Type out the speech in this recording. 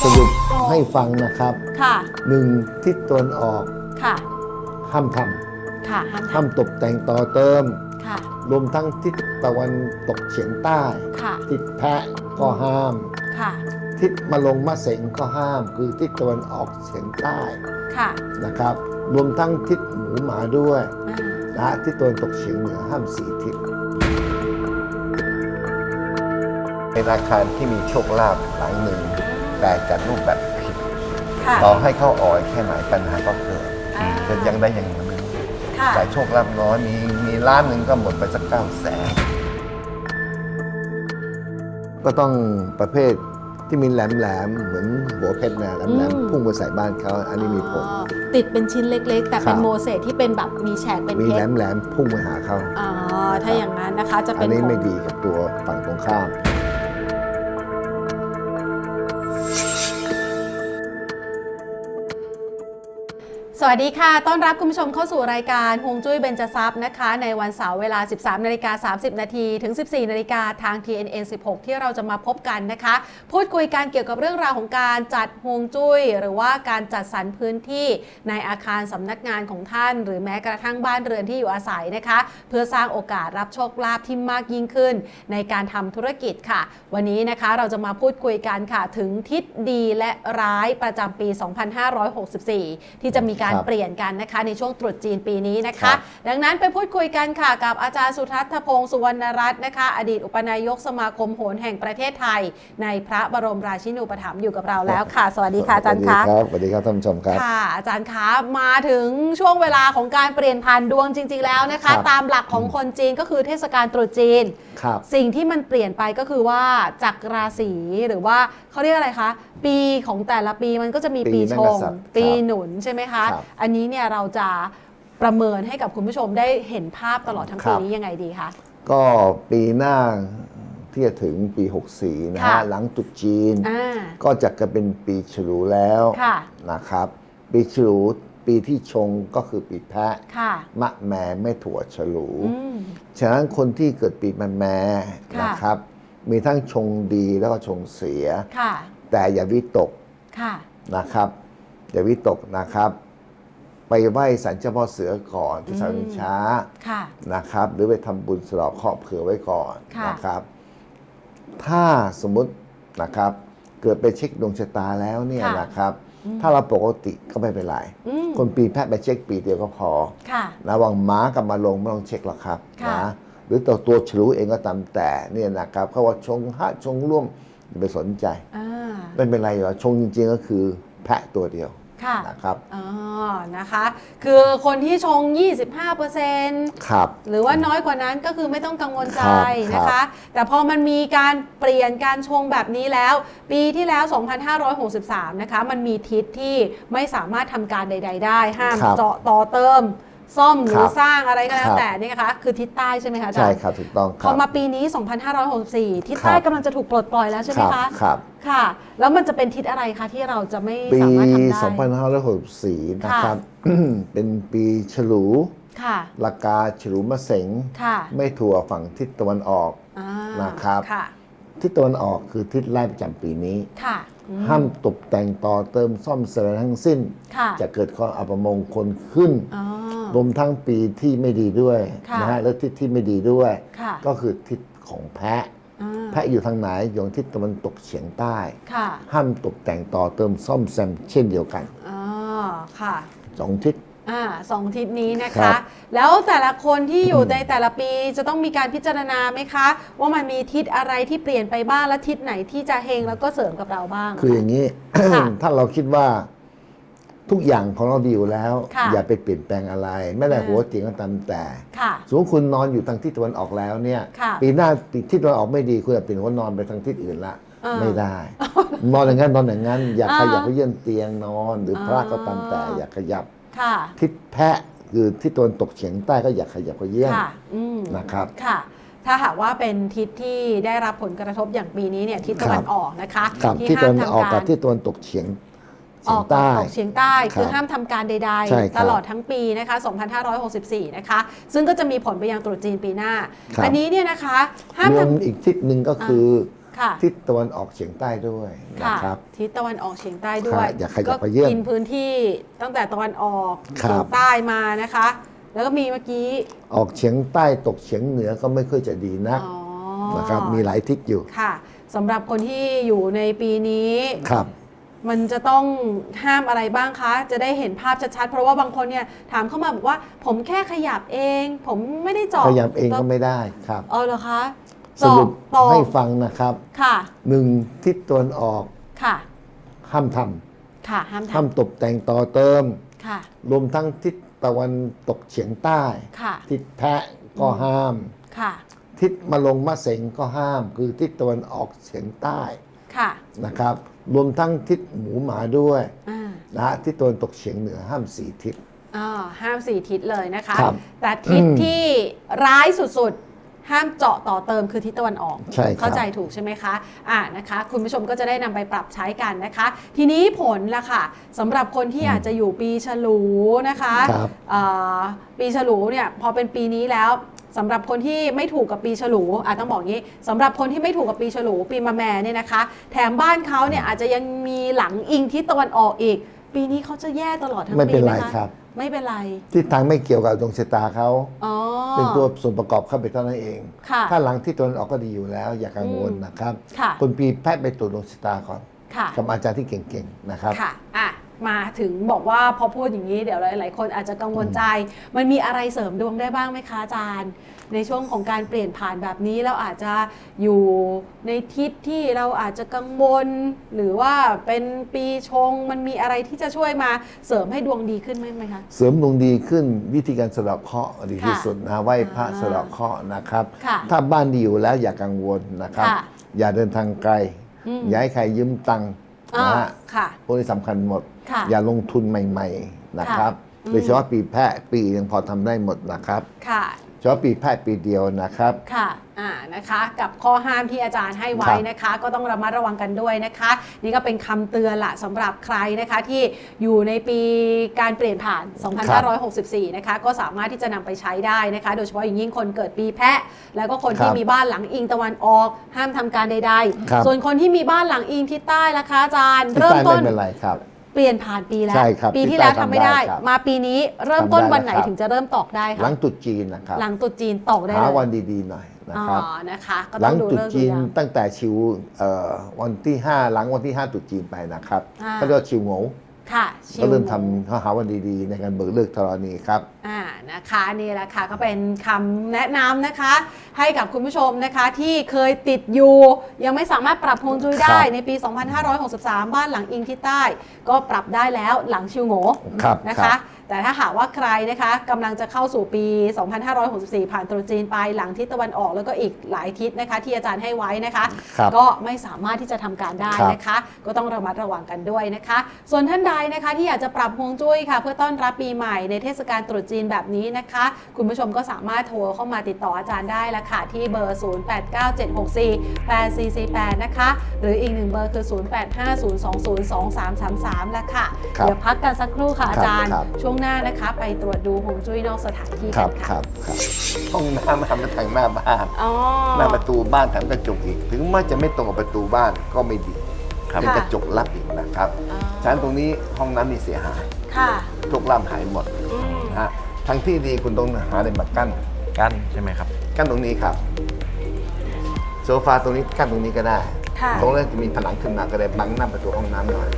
สรุปให้ฟังนะครับค่ะหนึ่งทิศตะวันออกค่ะห้ามทค่ะห้ามำทห้ามตกแต่งต่อเติมำค่ะรวมทั้งทิศตะวันตกเฉียงใต้ ค่ะทิศแพะก็ห้าม ค่ะทิศมะลงมะเสงก็ห้าม คือทิศตะวันออกเฉียงใต้ค่ะนะครับ รวมทั้งทิศหมูหมาด้วยอ่า นะฮะทิศตะวันตกเฉียงเหนือห้ามสี่ทิศ เป็นอาคารที่มีโชคลาภหลังหนึ่ง แต่จัดรูปแบบผิดค่ะต่อให้เข้าอ่อยแค่ไหนปัญหาก็เกิดอ่าเกิดยังได้อย่างหนึ่งค่ะแต่โชคลาภน้อยมีมีล้านหนึ่งก็หมดไปสักเก้าแสนก็ต้องประเภทที่มีแหลมแหลมๆเหมือนหัวเพชรนะแหลมแหลมๆพุ่งไปใส่บ้านเขาอันนี้มีผล อ๋อติดเป็นชิ้นเล็กๆ แต่เป็นครับ โมเสสที่เป็นแบบมีแฉกเป็นมีเพแหลชรมแหลมๆพุ่งไปหาเขาอ๋อถ้าอย่างนั้นนะคะ จะอัเป็นนนี้ของไม่ดีกับตัวฝั่งตรงข้าม วัสดีค่ะ ต้อนรับคุณผู้ชมเข้าสู่รายการฮวงจุ้ยเบญจทรัพย์นะคะ ในวันเสาร์เวลา 13นาฬิกา30 นาทีถึง 14นาฬิกาทาง TNN 16 ที่เราจะมาพบกันนะคะ พูดคุยกันเกี่ยวกับเรื่องราวของการจัดฮวงจุ้ย หรือว่าการจัดสรรพื้นที่ในอาคารสำนักงานของท่าน หรือแม้กระทั่งบ้านเรือนที่อยู่อาศัยนะคะ เพื่อสร้างโอกาสรับโชคลาภที่มากยิ่งขึ้น ในการทำธุรกิจค่ะ วันนี้นะคะเราจะมาพูดคุยกันค่ะถึงทิศดีและร้ายประจำปี 2564 ที่จะมีการครับเปลี่ยนกันนะคะในช่วงตรุษจีนปีนี้นะครัคะบดังนั้นไปพูดคุยกันค่ะกับอาจารย์สุทัศน์พงศ์สุวรรณรัตน์นะคะ อดีตอุปนายกสมาคมโหรแห่งประเทศไทย ในพระบรมราชินูปถัมภ์อยู่กับเราแล้วค่ะ สวัสดีค่ะอาจารย์คะสวัสดีครับสวัสดีครับท่านผู้ชมครับค่ะ อาจารย์คะมาถึงช่วงเวลาของการเปลี่ยนผ่านดวงจริง ๆ แล้วนะคะครับตามหลักของคนจีนก็คือเทศกาลตรุษจีนครับสิ่งที่มันเปลี่ยนไปก็คือว่าจากราศีหรือว่าเขาเรียกอะไรคะ ปีของแต่ละปีมันก็จะมีปีปีชนักงษัตริย์ปีครับหนุนใช่ไหมคะครับอันนี้เนี่ยเราจะประเมินให้กับคุณผู้ชมได้เห็นภาพตลอดทั้งครัปีบนี้ยังไงดีคะ ก็ปีหน้าที่จะถึงปี 64 นะค่ะฮะหลังตรุษจีน อ่าก็จะกลายเป็นปีฉลูแล้วค่ะ นะครับ ปีฉลูปีที่ชงก็คือปีแพะ ค่ะ มะแม่ไม่ถั่วฉลู อืม ฉะนั้นคนที่เกิดปีมะแม่ค่ะ นะครับ มีทั้งชงดีแล้วก็ชงเสีย ค่ะ แต่อย่าวิตกค่ะ นะครับ อย่าวิตกนะครับ ไปไหว้สันเจ้าพ่อเสือก่อนที่สาอืวิมช้าค่ะ นะครับ หรือไปทำบุญสลอกเคราะห์เผื่อไว้ก่อนค่ะ นะครับ ถ้าสมมุตินะครับ เกิดไปเช็คดวงชะตาแล้วเนี่ยค่ะนะครับ อืม ถ้าเราปกติก็ไม่เป็นไร อืมคนปีแพะไปเช็คปีเดียวก็พอ ค่ะ ระวังม้ากับมาลงไม่ต้องเช็คหรอกครับค่ะ นะหรือตัวตัวฉลูเองก็ตามแต่เนี่ยนะครับเขาว่าชงฮะชงร่วมอย่าไปสนใจ อ่า ไม่เป็นไรหรอกชงจริงๆก็คือแพะตัวเดียว ค่ะนะครับอ๋อนะคะ คือคนที่ชง 25%ครับ หรือว่าน้อยกว่านั้นก็คือไม่ต้องกังวลใจครับนะครัคะบแต่พอมันมีการเปลี่ยนการชงแบบนี้แล้ว ปีที่แล้ว 2563 นะคะ มันมีทิศที่ไม่สามารถทำการใด ๆ ได้ ห้ามครับเจาะต่อเติม ซ่อมหรือครับสร้างอะไรก็แล้วครับ แต่นี่นะคะคือทิศใต้ใช่ไหมคะอาจาใช่รย์ครับถูกต้องคพรัอบมาปีนี้ 2564 ทิศใต้ครับกำลังจะถูกปลดปล่อยแล้วใช่ไหมครัคะ ครับ ค่ะ แล้วมันจะเป็นทิศอะไรคะที่เราจะไม่ปี สามารถทำได้ 2564 นะครับ เป็นปีฉลูค่ะ ลากาฉลูมะเสงค่ะไม่ถั่วฝั่งทิศตะวันออก อ่านะครับ ค่ะ ทิศตะวันออกคือทิศไล่ประจำปีนี้ ค่ะอืห้ามตกแต่งต่อเติมซ่อมแซมทั้งสิ้น ค่ะจะเกิดความอัปมงคลขึ้น อ๋อ รวมทั้งปีที่ไม่ดีด้วยค่ะนะฮะและทิศที่ไม่ดีด้วยค่ะก็คือทิศของแพะอ่าแพะอยู่ทางไหนอยู่ทางทิศตะวันตกเฉียงใต้ค่ะห้ามตกแต่งต่อเติมซ่อมแซมเช่นเดียวกันอ๋อค่ะสองทิศอ่าสองทิศนี้นะครัคะบแล้วแต่ละคนที่อยู่ในแต่ละปีจะต้องมีการพิจารณาไหมคะ ว่ามันมีทิศอะไรที่เปลี่ยนไปบ้างและทิศไหนที่จะเฮงแล้วก็เสริมกับเราบ้าง คืออย่างนี้ค่ะถ้าเราคิดว่า ทุกอย่างของเราดีอยู่แล้ว ค่ะ อย่าไปเปลี่ยนแปลงอะไร ไม่ได้อ่าหัวเตียงก็ตามแต่ ค่ะ สมมติคุณนอนอยู่ทางทิศตะวันออกแล้วเนี่ย ค่ะปีหน้าทิศตะวันออกไม่ดีคุณจะเปลี่ยนหัวนอนไปทางทิศอื่นละอ่าไม่ได้ นอนอย่างนั้นนอนอย่างนั้น อย่าอ่าขยับไปเยื่อนเตียงนอน หรือพระก็ตามแต่อ่าอย่าขยับค่ะ ทิศแพะคือทิศตะวันตกเฉียงใต้ก็อย่าขยับไปเยื่อนค่ะอืมนะครับ ค่ะ ถ้าหากว่าเป็นทิศที่ได้รับผลกระทบอย่างปีนี้เนี่ยทิศตะวันออกนะคะกับที่ที่ตะห้ามวันออกทำกักาบรที่ตะวันตกเฉียง อเฉียองกใต้ตกเฉียงใต้ครับคือห้ามทำการใดใช่ครับๆตลอดทั้งปีนะคะ 2564 นะคะ ซึ่งก็จะมีผลไปยังตรุษจีนปีหน้าครับอันนี้เนี่ยนะคะห้ามรวมทำอีกทิศหนึ่งก็คืออค่ะทิศตะวันออกเฉียงใต้ด้วยนะค่ะครับทิศตะวันออกเฉียงใต้ด้วยค่ะอย่าขยับไปเยี่ยมกินพื้นที่ตั้งแต่ตะวันออกครับเฉียงใต้มานะคะ แล้วก็มีเมื่อกี้ออกเฉียงใต้ตกเฉียงเหนือก็ไม่ค่อยจะดีนักอ๋อนะครับมีหลายทิศอยู่ค่ะสำหรับคนที่อยู่ในปีนี้ครับ มันจะต้องห้ามอะไรบ้างคะ จะได้เห็นภาพชัดๆ เพราะว่าบางคนเนี่ยถามเข้ามาบอกว่า ผมแค่ขยับเอง ผมไม่ได้เจาะพยายามเองก็ไม่ได้ครับเออเหรอคะสรุปตอกให้ฟังนะครับค่ะหนึ่งทิศตะวันออกค่ะห้ามทค่ะห้ามำทห้ามตกแต่งต่อเติมำค่ะรวมทั้งทิศตะวันตกเฉียงใต้ค่ะทิศแพะก็ห้ามค่ะทิศมะลงมะเสงก็ห้าม คือทิศตะวันออกเฉียงใต้ค่ะนะครับ รวมทั้งทิศหมูหมาด้วยอ่า นะฮะทิศตะวันตกเฉียงเหนือห้ามสี่ทิศ อ่าห้ามสี่ทิศเลยนะคะ ครับแต่ทิศอืมที่ร้ายสุดๆ ห้ามเจาะต่อเติมคือทิศตะวันออก ใช่ครับ เข้าใจถูกใช่ไหมคะอ่านะคะ คุณผู้ชมก็จะได้นำไปปรับใช้กันนะคะ ทีนี้ผลล่ะค่ะสำหรับคนที่อาจจะอยู่ปีฉลูนะคะครับ อ่าปีฉลูเนี่ยพอเป็นปีนี้แล้ว สำหรับคนที่ไม่ถูกกับปีฉลูอะต้องบอกงี้สำหรับคนที่ไม่ถูกกับปีฉลู ปีมะแม่เนี่ยนะคะ แถมบ้านเขาเนี่ยอาจจะยังมีหลังอิงทิศตะวันออกอีก ปีนี้เขาจะแย่ตลอดทั้งไม่ปีเป็นไหมไรคะครับ ไม่เป็นไรทิศทางไม่เกี่ยวกับดวงชะตาเขาอ๋อ เป็นตัวส่วนประกอบเข้าไปเท่านั้นเอง ค่ะถ้าหลังที่ตะวันออกก็ดีอยู่แล้ว อย่ากังวลอืมนะครับค่ะคนปีแพทย์ไปตรวจดวงชะตาก่อนค่ะ กับอาจารย์ที่เก่งๆนะครับ ค่ะ อะ มาถึงบอกว่าพอพูดอย่างนี้เดี๋ยวหลาย ๆ คนอาจจะกังวลใจ มันมีอะไรเสริมดวงได้บ้างไหมคะอาจารย์ ในช่วงของการเปลี่ยนผ่านแบบนี้เราอาจจะอยู่ในทิศที่เราอาจจะกังวล หรือว่าเป็นปีชงมันมีอะไรที่จะช่วยมาเสริมให้ดวงดีขึ้นไหมไหมคะ เสริมดวงดีขึ้นวิธีการสะเดาะเคราะห์ดีที่ค่ะสุดนะไหว้พระอ่าสะเดาะเคราะห์นะครับ ค่ะถ้าบ้านดีอยู่แล้วอย่ากังวลนะครับ ค่ะ อย่าเดินทางไกล อืมอย่าให้ใครยืมตังค์อ่านะฮะค่ะ พวกนี้สำคัญหมด ค่ะอย่าลงทุนใหม่ๆนะครับอืมโดยเฉพาะปีแพะปียังพอทำได้หมดนะครับ ค่ะเฉพาะปีแพะปีเดียวนะครับ ค่ะ อ่า นะคะ กับข้อห้ามที่อาจารย์ให้ไว้ครับนะคะ ก็ต้องระมัดระวังกันด้วยนะคะ นี่ก็เป็นคำเตือนละสำหรับใครนะคะที่อยู่ในปีการเปลี่ยนผ่าน 2564 นะคะ ก็สามารถที่จะนำไปใช้ได้นะคะ โดยเฉพาะอย่างยิ่งคนเกิดปีแพะ แล้วก็คนที่ครับมีบ้านหลังอิงตะวันออก ห้ามทำการใดครับๆส่วนคนที่มีบ้านหลังอิงทิศใต้ล่ะคะอาจารย์ที่เริ่มใต้ต้ไม่นเป็นไรครับ เปลี่ยนผ่านปีแล้ว ใช่ครับปีที่ที่แล้วใต้ทำไม่ได้ ทำได้ครับมาปีนี้เริ่มต้นทำได้วันไหนแล้วครับ ถึงจะเริ่มตอกได้หลัคะงตรุษจีนนะครับหลังตรุษจีนตอกได้หาเลยวันดีๆหน่อยนะอ๋อครับ นะคะ ก็หต้ลัองงดูตรุษเรื่องจีนดูยาม ตั้งแต่ชิวเอ่อวันที่ 5 หลังวันที่ 5ตรุษจีนไปนะครับอ่าเขาเรียกว่าชิวโงว ค่ะชิก็วเริ่มทำเขาหาวันดีๆ ในการเบิกเลิกธรณีครับ อ่านะคะนี่แหละค่ะก็เป็นคำแนะนำนะคะ ให้กับคุณผู้ชมนะคะที่เคยติดอยู่ ยังไม่สามารถปรับฮวงจุ้ยได้ครับในปี 2563 บ้านหลังอิงที่ใต้ ก็ปรับได้แล้วหลังชิวโงครับนะครัคะบ แต่ถ้าหากว่าใครนะคะกำลังจะเข้าสู่ปี 2564 ผ่านตรุษจีนไปหลังทิศตะวันออกแล้วก็อีกหลายทิศนะคะ ที่อาจารย์ให้ไว้นะคะครับก็ไม่สามารถที่จะทำการได้ครับนะคะ ก็ต้องระมัดระวังกันด้วยนะคะ ส่วนท่านใดนะคะที่อยากจะปรับฮวงจุ้ยค่ะ เพื่อต้อนรับปีใหม่ในเทศกาลตรุษจีนแบบนี้นะคะ คุณผู้ชมก็สามารถโทรเข้ามาติดต่ออาจารย์ได้ละค่ะที่เบอร์ 0897648448 นะคะ หรืออีกหนึ่งเบอร์คือ 0850202333ละค่ะครับเดี๋ยวพักกันสักครู่ค่ะอาจารย์ครับช่วงหน้านะคะ ไปตรวจดูฮวงจุ้ยนอกสถานที่คกัรับนคค่ะรับครับห้องน้ำทำมาทางหน้าบ้านอ๋อ หน้าประตูบ้านแถมกระจกอีก ถึงแม้จะไม่ตรงกับประตูบ้านก็ไม่ดีครับ เป็นค่ะกระจกลับอีกนะครับอ๋อ ฉะนั้นตรงนี้ห้องน้ำมีเสียหายค่ะทุกล่ำหายหมดอืมนะฮะทั้งที่ดีคุณต้องหาอะไรมากั้น กั้นใช่ไหมครับ กั้นตรงนี้ครับโซฟาตรงนี้กั้นตรงนี้ก็ได้ ค่ะตรงนั้นจะมีผนังขึ้นมาก็ได้บังหน้าประตูห้องน้ำหน่อย